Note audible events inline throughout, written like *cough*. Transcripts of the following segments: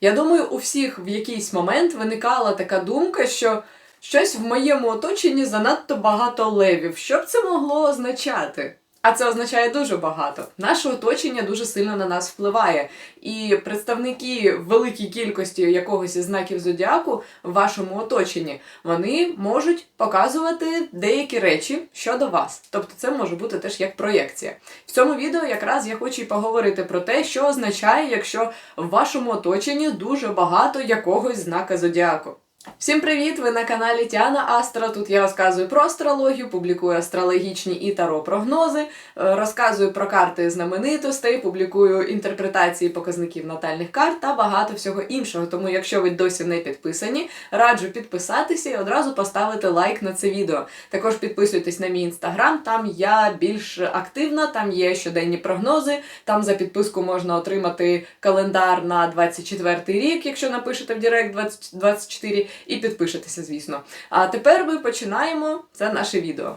Я думаю, у всіх в якийсь момент виникала така думка, що щось в моєму оточенні занадто багато левів. Що б це могло означати? А це означає дуже багато. Наше оточення дуже сильно на нас впливає. І представники в великій кількості якогось із знаків зодіаку в вашому оточенні вони можуть показувати деякі речі щодо вас. Тобто це може бути теж як проєкція. В цьому відео якраз я хочу і поговорити про те, що означає, якщо в вашому оточенні дуже багато якогось знака зодіаку. Всім привіт! Ви на каналі Тіана Астро. Тут я розказую про астрологію, публікую астрологічні і таро прогнози, е, розказую про карти знаменитостей, публікую інтерпретації показників натальних карт та багато всього іншого. Тому, якщо ви досі не підписані, раджу підписатися і одразу поставити лайк на це відео. Також підписуйтесь на мій інстаграм, там я більш активна, там є щоденні прогнози. Там за підписку можна отримати календар на 24 рік, якщо напишете в Директ 2024 і підпишетеся, звісно. А тепер ми починаємо це наше відео.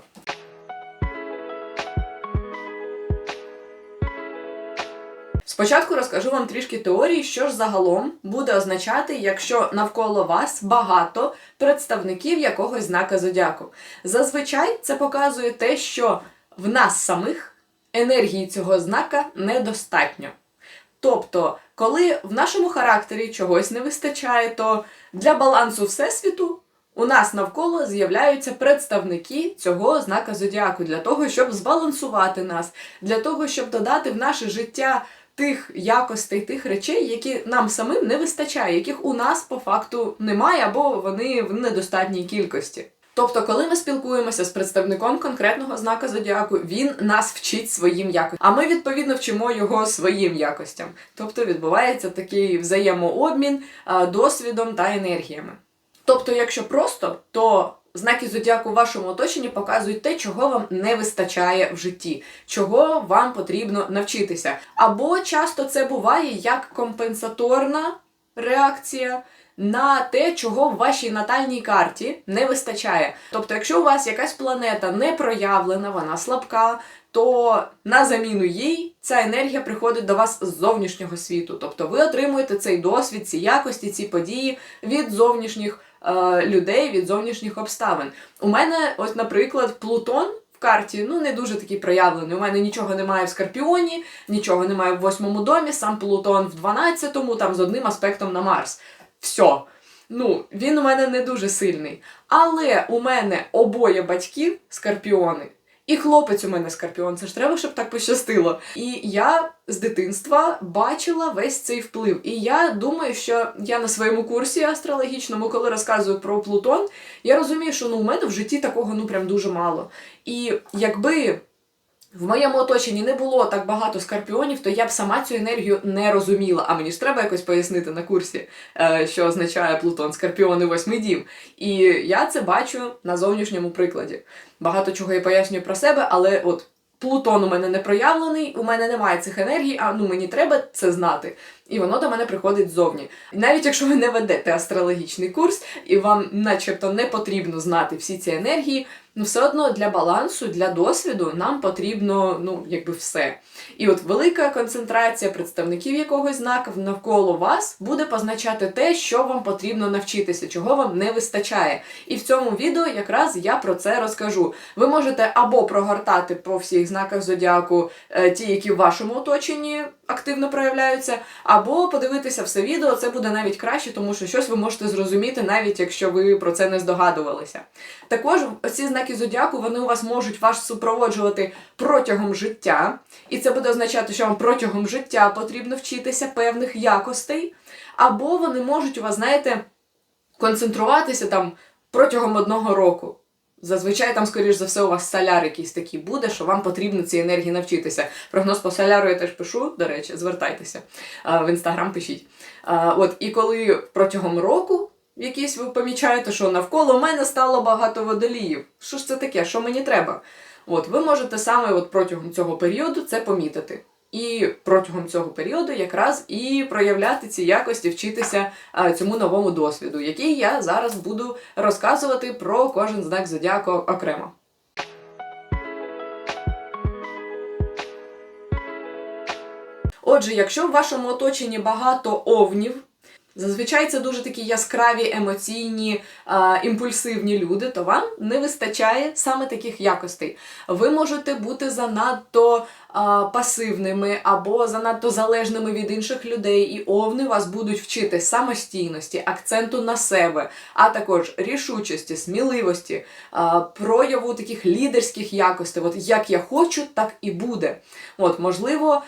Спочатку розкажу вам трішки теорії, що ж загалом буде означати, якщо навколо вас багато представників якогось знака зодіаку. Зазвичай це показує те, що в нас самих енергії цього знака недостатньо. Тобто, коли в нашому характері чогось не вистачає, то для балансу Всесвіту у нас навколо з'являються представники цього знака зодіаку для того, щоб збалансувати нас, для того, щоб додати в наше життя тих якостей, тих речей, які нам самим не вистачає, яких у нас по факту немає, або вони в недостатній кількості. Тобто, коли ми спілкуємося з представником конкретного знака зодіаку, він нас вчить своїм якостям, а ми відповідно вчимо його своїм якостям. Тобто відбувається такий взаємообмін досвідом та енергіями. Тобто, якщо просто, то знаки зодіаку в вашому оточенні показують те, чого вам не вистачає в житті, чого вам потрібно навчитися. Або часто це буває як компенсаторна реакція на те, чого в вашій натальній карті не вистачає. Тобто, якщо у вас якась планета не проявлена, вона слабка, то на заміну їй ця енергія приходить до вас з зовнішнього світу. Тобто ви отримуєте цей досвід, ці якості, ці події від зовнішніх е, людей, від зовнішніх обставин. У мене, ось, наприклад, Плутон. Карті ну не дуже такий проявлений. У мене нічого немає в Скорпіоні, нічого немає в восьмому домі, сам Плутон в 12-му, там з одним аспектом на Марс. Все. Ну, він у мене не дуже сильний. Але у мене обоє батьків скорпіони. І хлопець у мене скорпіон, це ж треба, щоб так пощастило. І я з дитинства бачила весь цей вплив. І я думаю, що я на своєму курсі астрологічному, коли розказую про Плутон, я розумію, що ну у мене в житті такого ну прям дуже мало. І якби. В моєму оточенні не було так багато скорпіонів, то я б сама цю енергію не розуміла. А мені ж треба якось пояснити на курсі, е, що означає Плутон, скорпіони, восьмий дім. І я це бачу на зовнішньому прикладі. Багато чого я пояснюю про себе, але от Плутон у мене не проявлений, у мене немає цих енергій, а ну мені треба це знати. І воно до мене приходить ззовні. Навіть якщо ви не ведете астрологічний курс, і вам, начебто, не потрібно знати всі ці енергії, ну все одно для балансу, для досвіду нам потрібно ну, якби все. І от велика концентрація представників якогось знака навколо вас буде позначати те, що вам потрібно навчитися, чого вам не вистачає. І в цьому відео якраз я про це розкажу. Ви можете або прогортати по всіх знаках зодіаку е, ті, які в вашому оточенні активно проявляються, або подивитися все відео, це буде навіть краще, тому що щось ви можете зрозуміти, навіть якщо ви про це не здогадувалися. Також ці знаки зодіаку вони у вас можуть вас супроводжувати протягом життя, і це буде означати, що вам протягом життя потрібно вчитися певних якостей, або вони можуть у вас, знаєте, концентруватися там протягом одного року. Зазвичай там, скоріш за все, у вас соляр якийсь такий буде, що вам потрібно ці енергії навчитися. Прогноз по соляру я теж пишу, до речі, звертайтеся. В інстаграм пишіть. От, І коли протягом року якийсь ви помічаєте, що навколо мене стало багато водоліїв. Що ж це таке? Що мені треба? От, ви можете саме от протягом цього періоду це помітити. І протягом цього періоду якраз і проявляти ці якості, вчитися цьому новому досвіду, який я зараз буду розказувати про кожен знак зодіаку окремо. Отже, якщо в вашому оточенні багато овнів, Зазвичай це дуже такі яскраві, емоційні, е, імпульсивні люди, то вам не вистачає саме таких якостей. Ви можете бути занадто пасивними або занадто залежними від інших людей, і овни вас будуть вчити самостійності, акценту на себе, а також рішучості, сміливості, прояву таких лідерських якостей. От як я хочу, так і буде. От, можливо,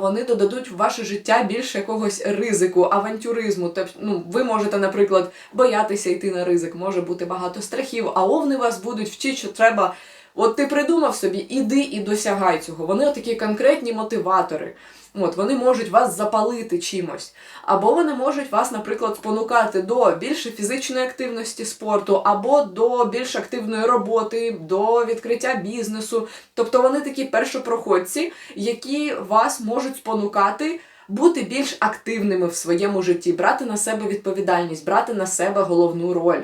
вони додадуть в ваше життя більше якогось ризику, авантюризму. Тобто, ну, ви можете, наприклад, боятися йти на ризик, може бути багато страхів, а овни вас будуть вчити, що треба. От ти придумав собі, іди і досягай цього. Вони такі конкретні мотиватори. От, вони можуть вас запалити чимось. Або вони можуть вас, наприклад, спонукати до більше фізичної активності спорту, або до більш активної роботи, до відкриття бізнесу. Тобто вони такі першопроходці, які вас можуть спонукати бути більш активними в своєму житті, брати на себе відповідальність, брати на себе головну роль.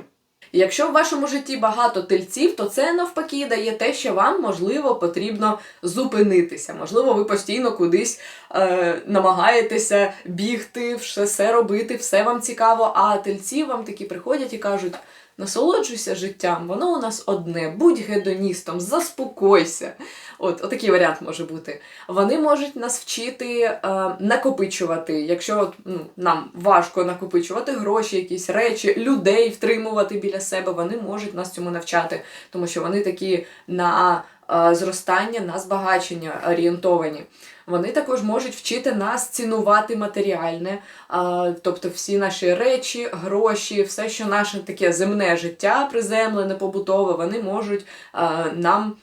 Якщо в вашому житті багато тельців, то це навпаки дає те, що вам можливо потрібно зупинитися. Можливо, ви постійно кудись е, намагаєтеся бігти, все, все робити, все вам цікаво. А тельці вам такі приходять і кажуть: насолоджуйся життям, воно у нас одне, будь гедоністом, заспокойся. От, отакий варіант може бути. Вони можуть нас вчити е, накопичувати, якщо ну, нам важко накопичувати гроші, якісь речі, людей втримувати біля себе, вони можуть нас цьому навчати, тому що вони такі на е, зростання, на збагачення орієнтовані. Вони також можуть вчити нас цінувати матеріальне, тобто всі наші речі, гроші, все, що наше таке земне життя, приземлене, побутове, вони можуть нам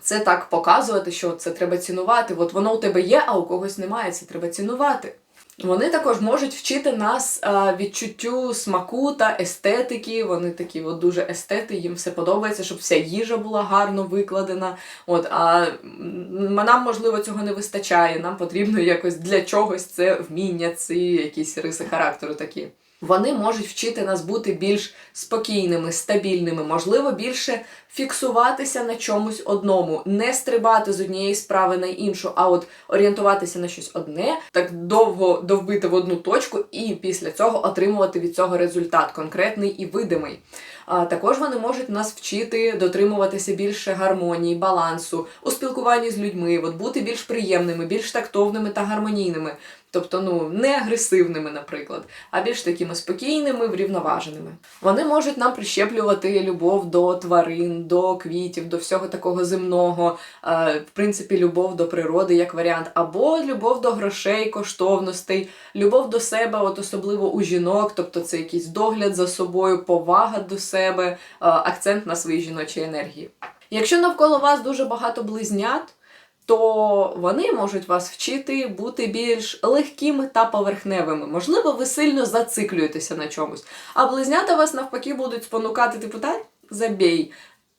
це так показувати, що це треба цінувати. От воно у тебе є, а у когось немає, це треба цінувати. Вони також можуть вчити нас а, відчуттю смаку та естетики. Вони такі от дуже естети, їм все подобається, щоб вся їжа була гарно викладена. От, а нам, можливо, цього не вистачає. Нам потрібно якось для чогось це вміння, ці якісь риси характеру такі. Вони можуть вчити нас бути більш спокійними, стабільними, можливо, більше фіксуватися на чомусь одному, не стрибати з однієї справи на іншу, а от орієнтуватися на щось одне, так довго довбити в одну точку, і після цього отримувати від цього результат конкретний і видимий. А також вони можуть нас вчити дотримуватися більше гармонії, балансу у спілкуванні з людьми, от бути більш приємними, більш тактовними та гармонійними. Тобто, ну не агресивними, наприклад, а більш такими спокійними, врівноваженими. Вони можуть нам прищеплювати любов до тварин, до квітів, до всього такого земного, е, в принципі, любов до природи як варіант, або любов до грошей, коштовностей, любов до себе, от особливо у жінок, тобто це якийсь догляд за собою, повага до себе, е, акцент на своїй жіночій енергії. Якщо навколо вас дуже багато близнят то вони можуть вас вчити бути більш легкими та поверхневими. Можливо, ви сильно зациклюєтеся на чомусь. А близнята вас навпаки будуть спонукати, типу, та забій.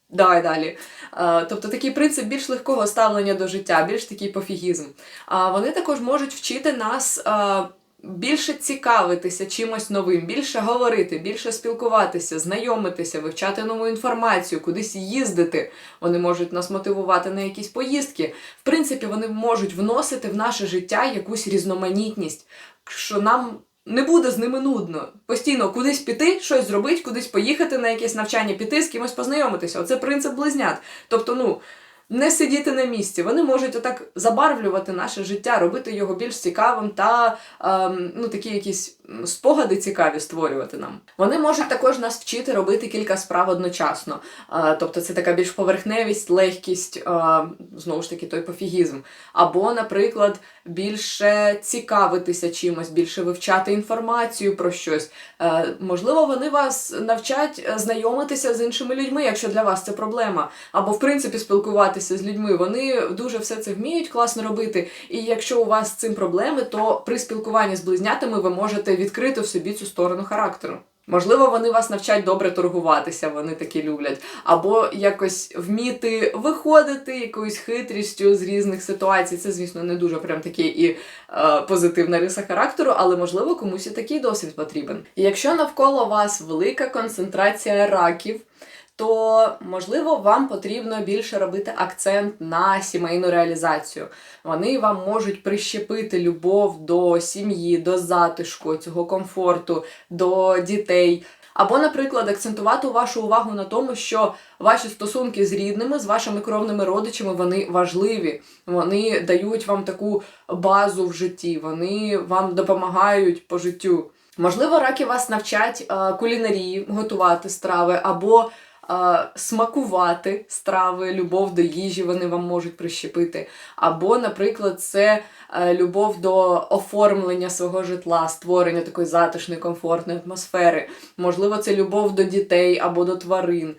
Давай далі. Е, Тобто такий принцип більш легкого ставлення до життя, більш такий пофігізм. А вони також можуть вчити нас е, більше цікавитися чимось новим, більше говорити, більше спілкуватися, знайомитися, вивчати нову інформацію, кудись їздити. Вони можуть нас мотивувати на якісь поїздки. В принципі, вони можуть вносити в наше життя якусь різноманітність, що нам. Не буде з ними нудно. Постійно кудись піти, щось зробити, кудись поїхати на якесь навчання, піти, з кимось познайомитися. Оце принцип близнят. Тобто, ну, не сидіти на місці. Вони можуть отак забарвлювати наше життя, робити його більш цікавим та ем, ну, такі якісь спогади цікаві створювати нам. Вони можуть також нас вчити робити кілька справ одночасно. Е, тобто це така більш поверхневість, легкість, е, знову ж таки, той пофігізм. Або, наприклад, більше цікавитися чимось, більше вивчати інформацію про щось. Е, можливо, вони вас навчать е, знайомитися з іншими людьми, якщо для вас це проблема. Або, в принципі, спілкуватися з людьми. Вони дуже все це вміють класно робити. І якщо у вас з цим проблеми, то при спілкуванні з близнятами ви можете відкрити в собі цю сторону характеру. Можливо, вони вас навчать добре торгуватися, вони такі люблять, або якось вміти виходити якоюсь хитрістю з різних ситуацій. Це, звісно, не дуже прям такий і е, позитивна риса характеру, але можливо комусь і такий досвід потрібен. І якщо навколо вас велика концентрація раків, то можливо вам потрібно більше робити акцент на сімейну реалізацію. Вони вам можуть прищепити любов до сім'ї, до затишку, цього комфорту, до дітей. Або, наприклад, акцентувати вашу увагу на тому, що ваші стосунки з рідними, з вашими кровними родичами, вони важливі. Вони дають вам таку базу в житті, вони вам допомагають по життю. Можливо, раки вас навчать е, кулінарії, готувати страви, або смакувати страви, любов до їжі вони вам можуть прищепити. Або, наприклад, це е, любов до оформлення свого житла, створення такої затишної, комфортної атмосфери. Можливо, це любов до дітей або до тварин.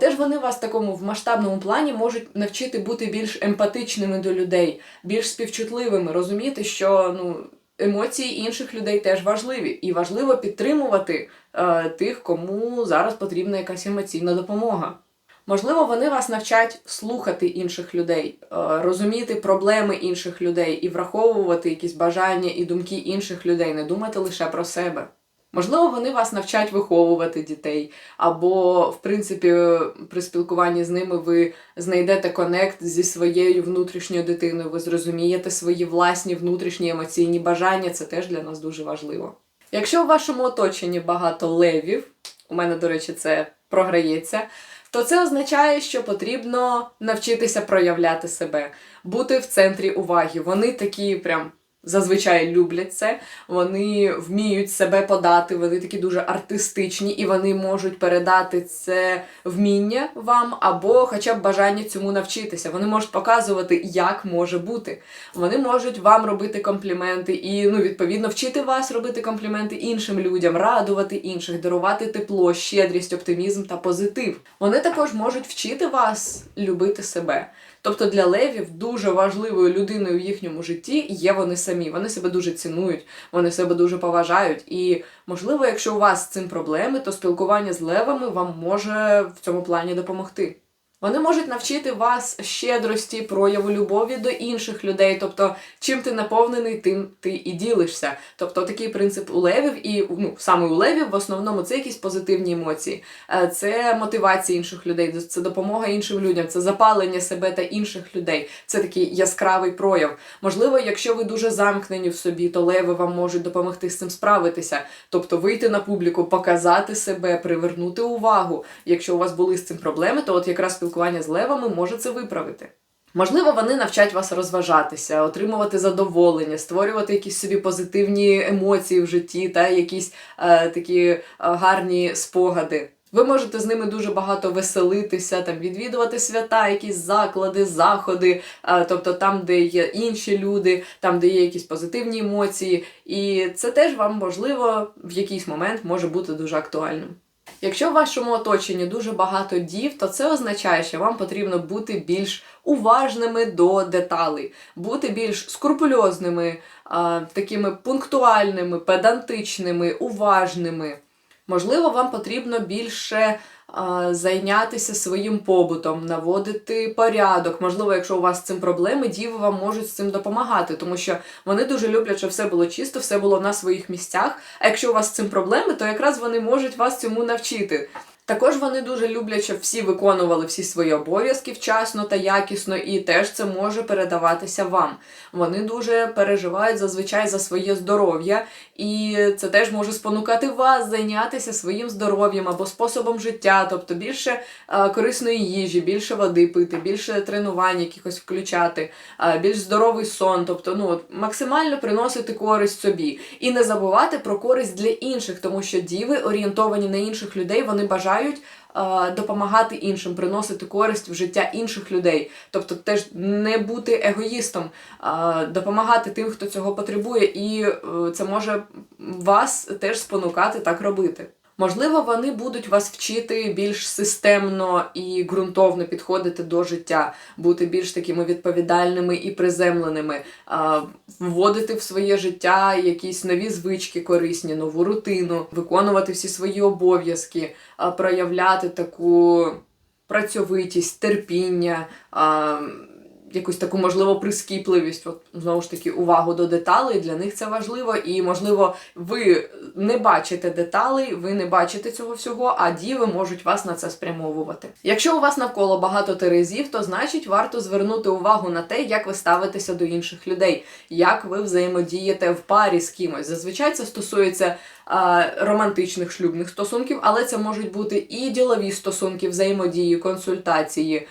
Теж вони вас в такому в масштабному плані можуть навчити бути більш емпатичними до людей, більш співчутливими, розуміти, що ну. Емоції інших людей теж важливі, і важливо підтримувати е, тих, кому зараз потрібна якась емоційна допомога. Можливо, вони вас навчать слухати інших людей, е, розуміти проблеми інших людей і враховувати якісь бажання і думки інших людей, не думати лише про себе. Можливо, вони вас навчать виховувати дітей, або, в принципі, при спілкуванні з ними ви знайдете конект зі своєю внутрішньою дитиною, ви зрозумієте свої власні внутрішні емоційні бажання, це теж для нас дуже важливо. Якщо в вашому оточенні багато левів, у мене, до речі, це програється, то це означає, що потрібно навчитися проявляти себе, бути в центрі уваги. Вони такі прям зазвичай люблять це, вони вміють себе подати, вони такі дуже артистичні, і вони можуть передати це вміння вам або хоча б бажання цьому навчитися. Вони можуть показувати, як може бути. Вони можуть вам робити компліменти і, ну, відповідно, вчити вас робити компліменти іншим людям, радувати інших, дарувати тепло, щедрість, оптимізм та позитив. Вони також можуть вчити вас любити себе. Тобто для левів дуже важливою людиною в їхньому житті є вони самі. Вони себе дуже цінують, вони себе дуже поважають. І, можливо, якщо у вас з цим проблеми, то спілкування з левами вам може в цьому плані допомогти. Вони можуть навчити вас щедрості, прояву любові до інших людей. Тобто, чим ти наповнений, тим ти і ділишся. Тобто такий принцип у левів, і ну саме у левів в основному це якісь позитивні емоції, Е, це мотивація інших людей, це допомога іншим людям, це запалення себе та інших людей. Це такий яскравий прояв. Можливо, якщо ви дуже замкнені в собі, то леви вам можуть допомогти з цим справитися. Тобто вийти на публіку, показати себе, привернути увагу. Якщо у вас були з цим проблеми, то от якраз спілкування з левами може це виправити. Можливо, вони навчать вас розважатися, отримувати задоволення, створювати якісь собі позитивні емоції в житті та якісь е, такі е, гарні спогади. Ви можете з ними дуже багато веселитися, там відвідувати свята, якісь заклади, заходи, е, тобто там, де є інші люди, там, де є якісь позитивні емоції, і це теж вам можливо в якийсь момент може бути дуже актуальним. Якщо в вашому оточенні дуже багато дів, то це означає, що вам потрібно бути більш уважними до деталей, бути більш скрупульозними, такими пунктуальними, педантичними, уважними. Можливо, вам потрібно більше зайнятися своїм побутом, наводити порядок. Можливо, якщо у вас з цим проблеми, діви вам можуть з цим допомагати, тому що вони дуже люблять, щоб все було чисто, все було на своїх місцях. А якщо у вас з цим проблеми, то якраз вони можуть вас цьому навчити. Також вони дуже люблять, щоб всі виконували всі свої обов'язки вчасно та якісно, і теж це може передаватися вам. Вони дуже переживають зазвичай за своє здоров'я, і це теж може спонукати вас зайнятися своїм здоров'ям або способом життя, тобто більше е, корисної їжі, більше води пити, більше тренувань якихось включати, е, більш здоровий сон, тобто ну от, максимально приносити користь собі. І не забувати про користь для інших, тому що діви орієнтовані на інших людей, вони бажають е, допомагати іншим, приносити користь в життя інших людей. Тобто теж не бути егоїстом, е, допомагати тим, хто цього потребує, і е, це може вас теж спонукати так робити. Можливо, вони будуть вас вчити більш системно і ґрунтовно підходити до життя, бути більш такими відповідальними і приземленими, вводити в своє життя якісь нові звички корисні, нову рутину, виконувати всі свої обов'язки, проявляти таку працьовитість, терпіння. Якусь таку, можливо, прискіпливість, от знову ж таки, увагу до деталей. Для них це важливо, і, можливо, ви не бачите деталей, ви не бачите цього всього, а діви можуть вас на це спрямовувати. Якщо у вас навколо багато терезів, то значить варто звернути увагу на те, як ви ставитеся до інших людей, як ви взаємодієте в парі з кимось. Зазвичай це стосується романтичних шлюбних стосунків, але це можуть бути і ділові стосунки, взаємодії, консультації,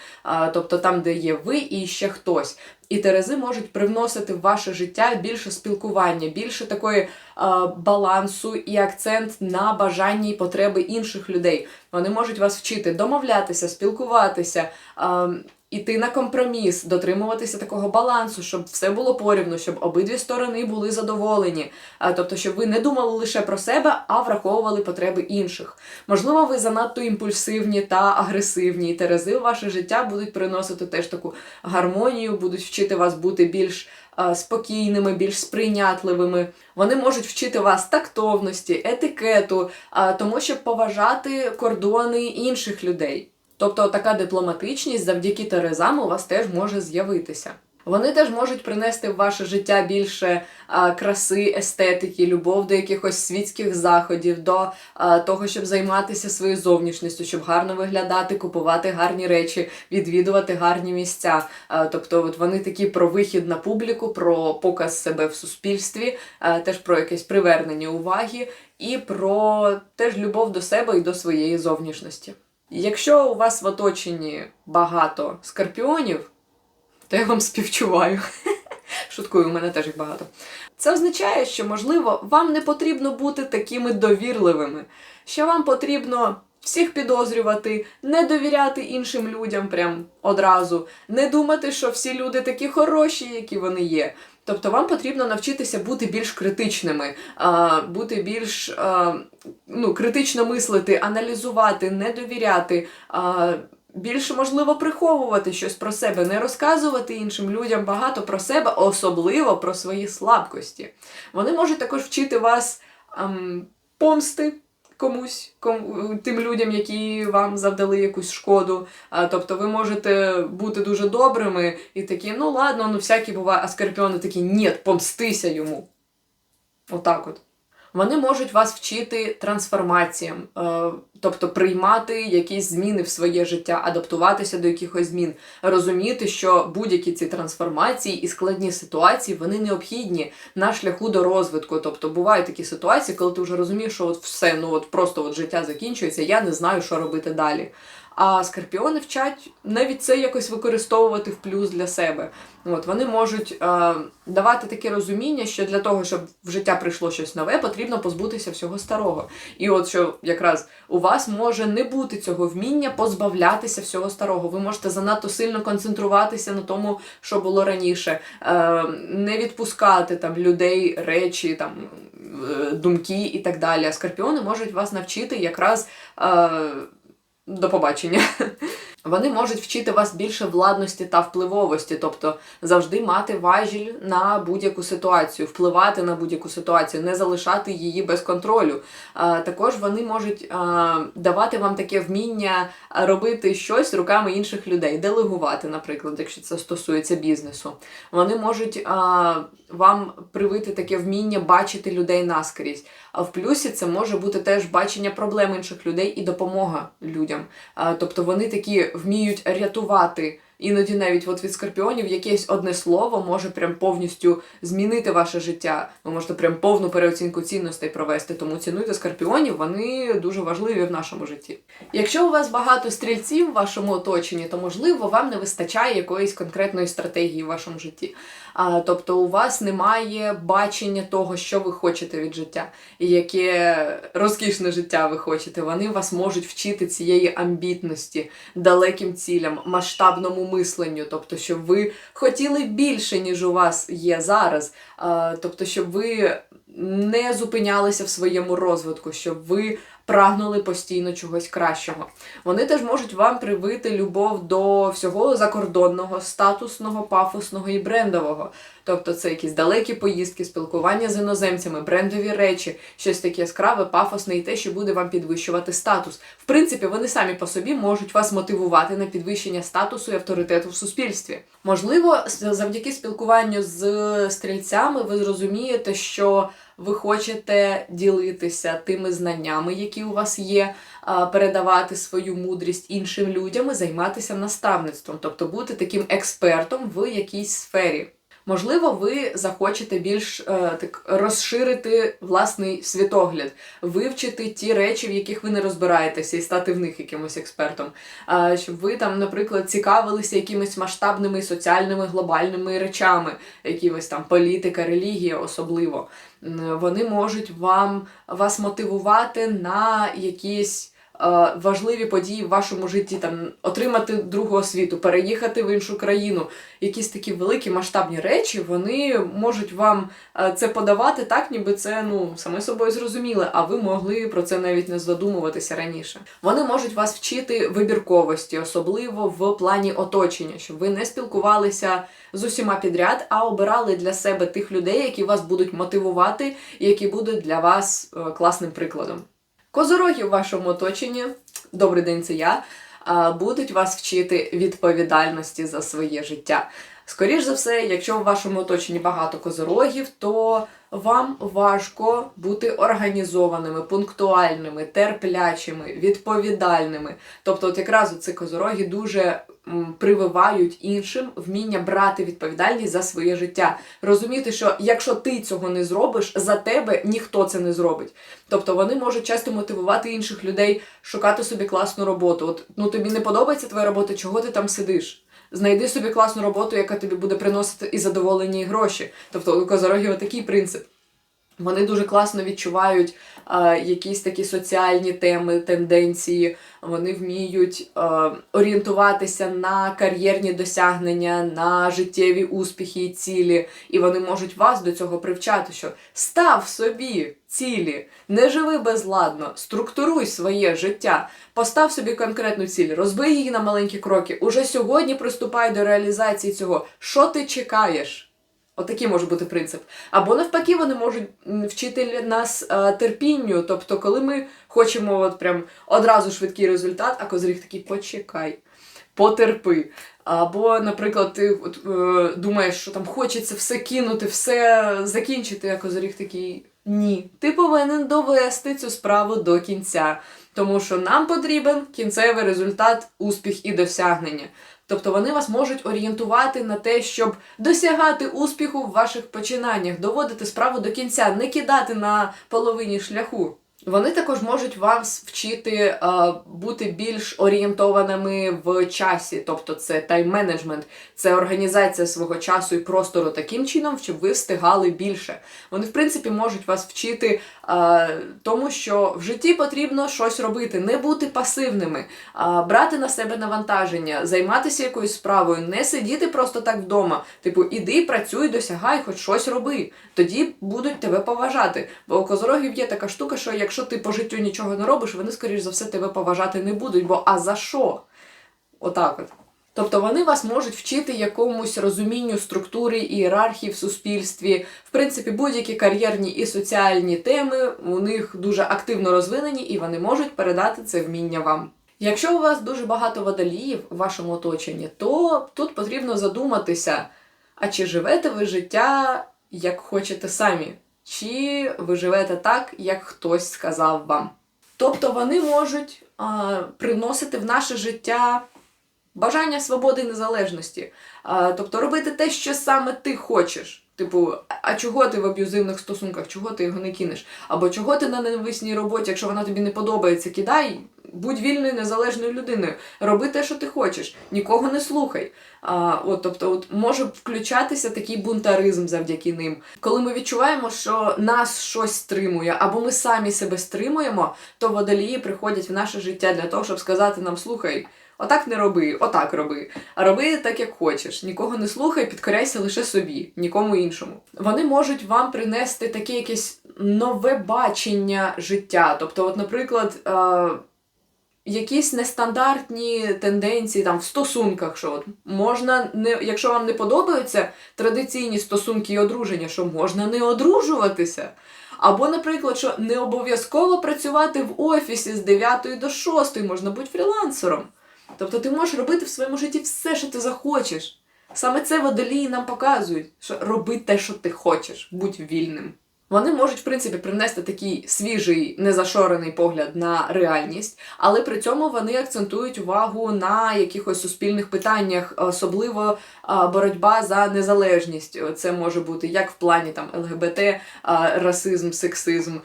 тобто там, де є ви і ще хтось. І терези можуть привносити в ваше життя більше спілкування, більше такої а, балансу і акцент на бажання і потреби інших людей. Вони можуть вас вчити домовлятися, спілкуватися. А, Іти на компроміс, дотримуватися такого балансу, щоб все було порівну, щоб обидві сторони були задоволені. Тобто, щоб ви не думали лише про себе, а враховували потреби інших. Можливо, ви занадто імпульсивні та агресивні, і терези в ваше життя будуть приносити теж таку гармонію, будуть вчити вас бути більш спокійними, більш сприйнятливими. Вони можуть вчити вас тактовності, етикету, тому щоб поважати кордони інших людей. Тобто така дипломатичність завдяки терезам у вас теж може з'явитися. Вони теж можуть принести в ваше життя більше а, краси, естетики, любов до якихось світських заходів, до а, того, щоб займатися своєю зовнішністю, щоб гарно виглядати, купувати гарні речі, відвідувати гарні місця. А, тобто, от вони такі про вихід на публіку, про показ себе в суспільстві, а, теж про якесь привернення уваги і про теж любов до себе і до своєї зовнішності. Якщо у вас в оточенні багато скорпіонів, то я вам співчуваю. *laughs* Шуткую, у мене теж їх багато. Це означає, що, можливо, вам не потрібно бути такими довірливими, що вам потрібно всіх підозрювати, не довіряти іншим людям прям одразу, не думати, що всі люди такі хороші, які вони є. Тобто вам потрібно навчитися бути більш критичними, бути більш ну, критично мислити, аналізувати, не довіряти. Більше можливо приховувати щось про себе, не розказувати іншим людям багато про себе, особливо про свої слабкості. Вони можуть також вчити вас ем, помсти комусь, кому тим людям, які вам завдали якусь шкоду. А, тобто ви можете бути дуже добрими і такі, ну ладно, ну всякі буває, а скорпіони такі, ні, помстися йому. Отак от. Вони можуть вас вчити трансформаціям, е, тобто приймати якісь зміни в своє життя, адаптуватися до якихось змін, розуміти, що будь-які ці трансформації і складні ситуації вони необхідні на шляху до розвитку. Тобто бувають такі ситуації, коли ти вже розумієш, що от все, ну от просто от життя закінчується, я не знаю, що робити далі. А скорпіони вчать навіть це якось використовувати в плюс для себе. От Вони можуть е, давати таке розуміння, що для того, щоб в життя прийшло щось нове, потрібно позбутися всього старого. І от що якраз у вас може не бути цього вміння позбавлятися всього старого. Ви можете занадто сильно концентруватися на тому, що було раніше, е, не відпускати там людей, речі, там е, думки і так далі. А скорпіони можуть вас навчити якраз. Е, до побачення. Вони можуть вчити вас більше владності та впливовості, тобто завжди мати важіль на будь-яку ситуацію, впливати на будь-яку ситуацію, не залишати її без контролю. Також вони можуть давати вам таке вміння робити щось руками інших людей, делегувати, наприклад, якщо це стосується бізнесу. Вони можуть вам привити таке вміння бачити людей наскрізь. А в плюсі це може бути теж бачення проблем інших людей і допомога людям. Тобто вони такі вміють рятувати. Іноді навіть от від скорпіонів якесь одне слово може прям повністю змінити ваше життя. Ви можете прям повну переоцінку цінностей провести. Тому цінуйте скорпіонів, вони дуже важливі в нашому житті. Якщо у вас багато стрільців в вашому оточенні, то можливо вам не вистачає якоїсь конкретної стратегії в вашому житті. Тобто у вас немає бачення того, що ви хочете від життя, і яке розкішне життя ви хочете. Вони вас можуть вчити цієї амбітності, далеким цілям, масштабному мисленню, тобто, щоб ви хотіли більше, ніж у вас є зараз. Тобто, щоб ви не зупинялися в своєму розвитку, щоб ви прагнули постійно чогось кращого. Вони теж можуть вам привити любов до всього закордонного, статусного, пафосного і брендового. Тобто це якісь далекі поїздки, спілкування з іноземцями, брендові речі, щось таке яскраве, пафосне і те, що буде вам підвищувати статус. В принципі, вони самі по собі можуть вас мотивувати на підвищення статусу і авторитету в суспільстві. Можливо, завдяки спілкуванню з стрільцями ви зрозумієте, що ви хочете ділитися тими знаннями, які у вас є, передавати свою мудрість іншим людям і займатися наставництвом, тобто бути таким експертом в якійсь сфері. Можливо, ви захочете більш е, так розширити власний світогляд, вивчити ті речі, в яких ви не розбираєтеся, і стати в них якимось експертом. А, щоб ви там, наприклад, цікавилися якимись масштабними соціальними глобальними речами, якимось там політика, релігія особливо. Вони можуть вам вас мотивувати на якісь важливі події в вашому житті, там отримати другу освіту, переїхати в іншу країну. Якісь такі великі масштабні речі, вони можуть вам е, це подавати так, ніби це ну саме собою зрозуміле, а ви могли про це навіть не задумуватися раніше. Вони можуть вас вчити вибірковості, особливо в плані оточення, щоб ви не спілкувалися з усіма підряд, а обирали для себе тих людей, які вас будуть мотивувати і які будуть для вас е, класним прикладом. Козороги в вашому оточенні, добрий день, це я, будуть вас вчити відповідальності за своє життя. Скоріш за все, якщо в вашому оточенні багато козорогів, то вам важко бути організованими, пунктуальними, терплячими, відповідальними. Тобто, от якраз ці козороги дуже прививають іншим вміння брати відповідальність за своє життя. Розуміти, що якщо ти цього не зробиш, за тебе ніхто це не зробить. Тобто вони можуть часто мотивувати інших людей шукати собі класну роботу. От ну тобі не подобається твоя робота, чого ти там сидиш? Знайди собі класну роботу, яка тобі буде приносити і задоволення, і гроші. Тобто у козорогів такий принцип. Вони дуже класно відчувають е, якісь такі соціальні теми, тенденції. Вони вміють е, орієнтуватися на кар'єрні досягнення, на життєві успіхи і цілі. І вони можуть вас до цього привчати, що став собі цілі, не живи безладно, структуруй своє життя, постав собі конкретну ціль, розбий її на маленькі кроки. Уже сьогодні приступай до реалізації цього. Що ти чекаєш? Отакий може бути принцип. Або навпаки, вони можуть вчити нас е, терпінню. Тобто, коли ми хочемо от прям одразу швидкий результат, а козиріг такий почекай, потерпи. Або, наприклад, ти от, е, думаєш, що там хочеться все кинути, все закінчити, а козиріг такий ні. Ти повинен довести цю справу до кінця. Тому що нам потрібен кінцевий результат, успіх і досягнення. Тобто вони вас можуть орієнтувати на те, щоб досягати успіху в ваших починаннях, доводити справу до кінця, не кидати на половині шляху. Вони також можуть вас вчити е, бути більш орієнтованими в часі, тобто це тайм-менеджмент, це організація свого часу і простору таким чином, щоб ви встигали більше. Вони, в принципі, можуть вас вчити е, тому, що в житті потрібно щось робити, не бути пасивними, брати на себе навантаження, займатися якоюсь справою, не сидіти просто так вдома. Типу, іди, працюй, досягай, хоч щось роби. Тоді будуть тебе поважати. Бо у козорогів є така штука, що якщо ти по життю нічого не робиш, вони, скоріш за все, тебе поважати не будуть. Бо а за що? Отак от. Тобто вони вас можуть вчити якомусь розумінню структури ієрархії в суспільстві. В принципі, будь-які кар'єрні і соціальні теми у них дуже активно розвинені, і вони можуть передати це вміння вам. Якщо у вас дуже багато водоліїв у вашому оточенні, то тут потрібно задуматися, а чи живете ви життя як хочете самі, чи ви живете так, як хтось сказав вам. Тобто вони можуть а, приносити в наше життя бажання свободи і незалежності. А, тобто робити те, що саме ти хочеш. Типу, а чого ти в аб'юзивних стосунках, чого ти його не кинеш? Або чого ти на ненависній роботі, якщо вона тобі не подобається, кидай, будь вільною, незалежною людиною. Роби те, що ти хочеш, нікого не слухай. А, от, тобто, от, може включатися такий бунтаризм завдяки ним. Коли ми відчуваємо, що нас щось стримує, або ми самі себе стримуємо, то водолії приходять в наше життя для того, щоб сказати нам: слухай. Отак не роби, отак роби. А роби так, як хочеш. Нікого не слухай, підкоряйся лише собі, нікому іншому. Вони можуть вам принести таке якесь нове бачення життя. Тобто, от, наприклад, е, якісь нестандартні тенденції там в стосунках, що от можна не, якщо вам не подобаються традиційні стосунки і одруження, що можна не одружуватися. Або, наприклад, що не обов'язково працювати в офісі з 9 до 6, можна бути фрілансером. Тобто ти можеш робити в своєму житті все, що ти захочеш. Саме це водолії нам показують, що роби те, що ти хочеш, будь вільним. Вони можуть, в принципі, привнести такий свіжий, незашорений погляд на реальність, але при цьому вони акцентують увагу на якихось суспільних питаннях, особливо боротьба за незалежність. Це може бути як в плані там ЛГБТ, расизм, сексизм.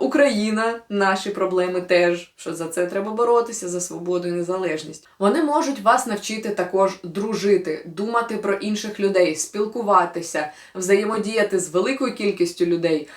Україна, наші проблеми теж, що за це треба боротися, за свободу і незалежність. Вони можуть вас навчити також дружити, думати про інших людей, спілкуватися, взаємодіяти з великою кількістю людей,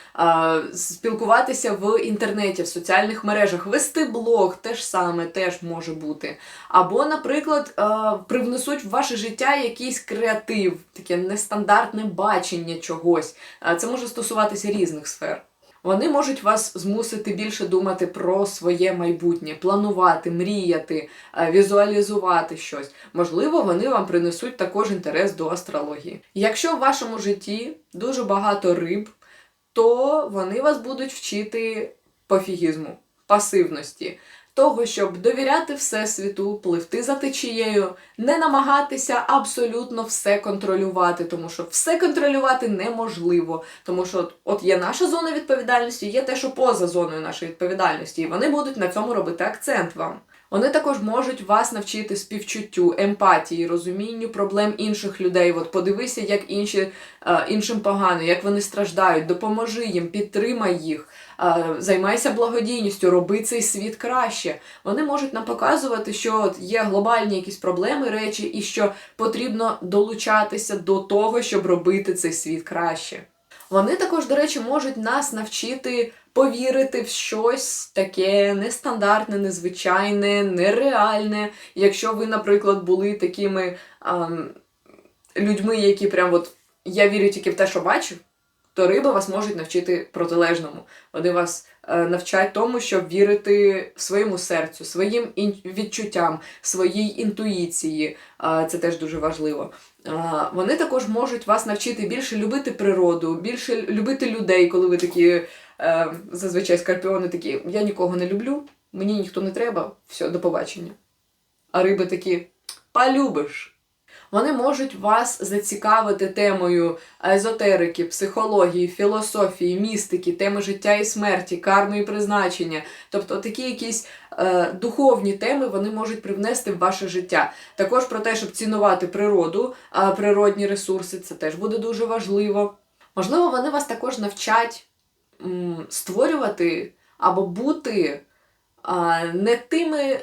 спілкуватися в інтернеті, в соціальних мережах, вести блог теж саме теж може бути. Або, наприклад, привнесуть в ваше життя якийсь креатив, таке нестандартне бачення чогось. Це може стосуватися різних сфер. Вони можуть вас змусити більше думати про своє майбутнє, планувати, мріяти, е, візуалізувати щось. Можливо, вони вам принесуть також інтерес до астрології. Якщо в вашому житті дуже багато риб, то вони вас будуть вчити пофігізму, пасивності. Того, щоб довіряти Всесвіту, пливти за течією, не намагатися абсолютно все контролювати, тому що все контролювати неможливо. Тому що от, от є наша зона відповідальності, є те, що поза зоною нашої відповідальності, і вони будуть на цьому робити акцент вам. Вони також можуть вас навчити співчуттю, емпатії, розумінню проблем інших людей. От подивися, як інші, е, іншим погано, як вони страждають, допоможи їм, підтримай їх, займайся благодійністю, роби цей світ краще. Вони можуть нам показувати, що є глобальні якісь проблеми, речі, і що потрібно долучатися до того, щоб робити цей світ краще. Вони також, до речі, можуть нас навчити повірити в щось таке нестандартне, незвичайне, нереальне. Якщо ви, наприклад, були такими ам, людьми, які прям от я вірю тільки в те, що бачу, то риби вас можуть навчити протилежному. Вони вас е, навчають тому, щоб вірити своєму серцю, своїм відчуттям, своїй інтуїції. Це теж дуже важливо. Вони також можуть вас навчити більше любити природу, більше любити людей, коли ви такі е, зазвичай скорпіони такі, я нікого не люблю, мені ніхто не треба, все, до побачення. А риби такі полюбиш. Вони можуть вас зацікавити темою езотерики, психології, філософії, містики, теми життя і смерті, карми і призначення. Тобто такі якісь е, духовні теми вони можуть привнести в ваше життя. Також про те, щоб цінувати природу, а природні ресурси, це теж буде дуже важливо. Можливо, вони вас також навчать створювати або бути не тими,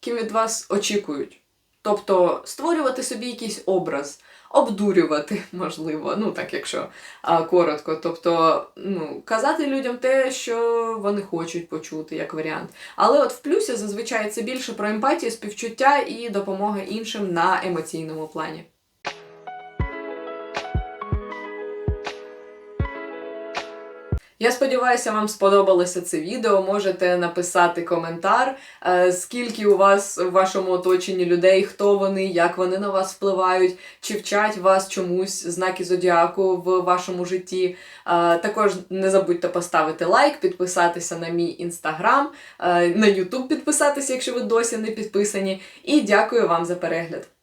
ким від вас очікують. Тобто створювати собі якийсь образ, обдурювати, *laughs* можливо, ну так якщо а, коротко. Тобто, ну, казати людям те, що вони хочуть почути, як варіант. Але от в плюсі зазвичай це більше про емпатію, співчуття і допомога іншим на емоційному плані. Я сподіваюся, вам сподобалося це відео. Можете написати коментар, е, скільки у вас в вашому оточенні людей, хто вони, як вони на вас впливають, чи вчать вас чомусь знаки зодіаку в вашому житті. Е, Також не забудьте поставити лайк, підписатися на мій інстаграм, е, на Ютуб підписатися, якщо ви досі не підписані. І дякую вам за перегляд.